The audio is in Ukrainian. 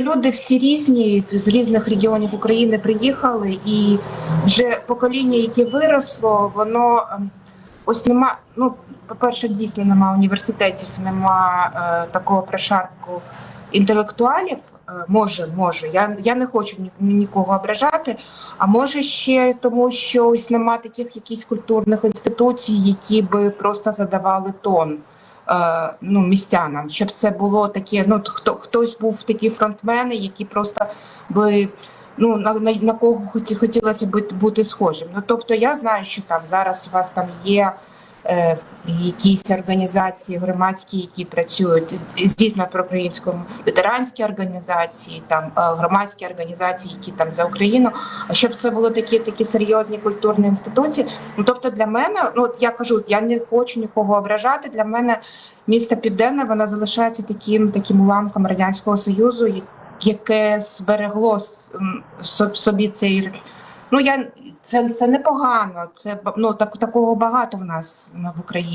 люди всі різні з різних регіонів України приїхали, і вже покоління, яке виросло, воно ем, ось нема. Ну, по-перше, дійсно нема університетів, нема е, такого прошарку інтелектуалів. Е, може, може. Я, я не хочу ні, нікого ображати. А може ще тому, що ось нема таких якісь культурних інституцій, які би просто задавали тон ну, містянам, щоб це було таке. Ну хто хтось був такі фронтмени, які просто би. Ну на, на, на кого хоті, хотілося б бути схожим. Ну тобто я знаю, що там зараз у вас там є е, якісь організації громадські, які працюють здійсно про українську ветеранські організації, там е, громадські організації, які там за Україну. Щоб це були такі такі серйозні культурні інституції. Ну тобто для мене, ну от я кажу, я не хочу нікого ображати. Для мене місто Південне воно залишається таким таким уламком радянського союзу, яке зберегло в собі цей. Ну я це, це непогано. Це ну так такого багато в нас в Україні.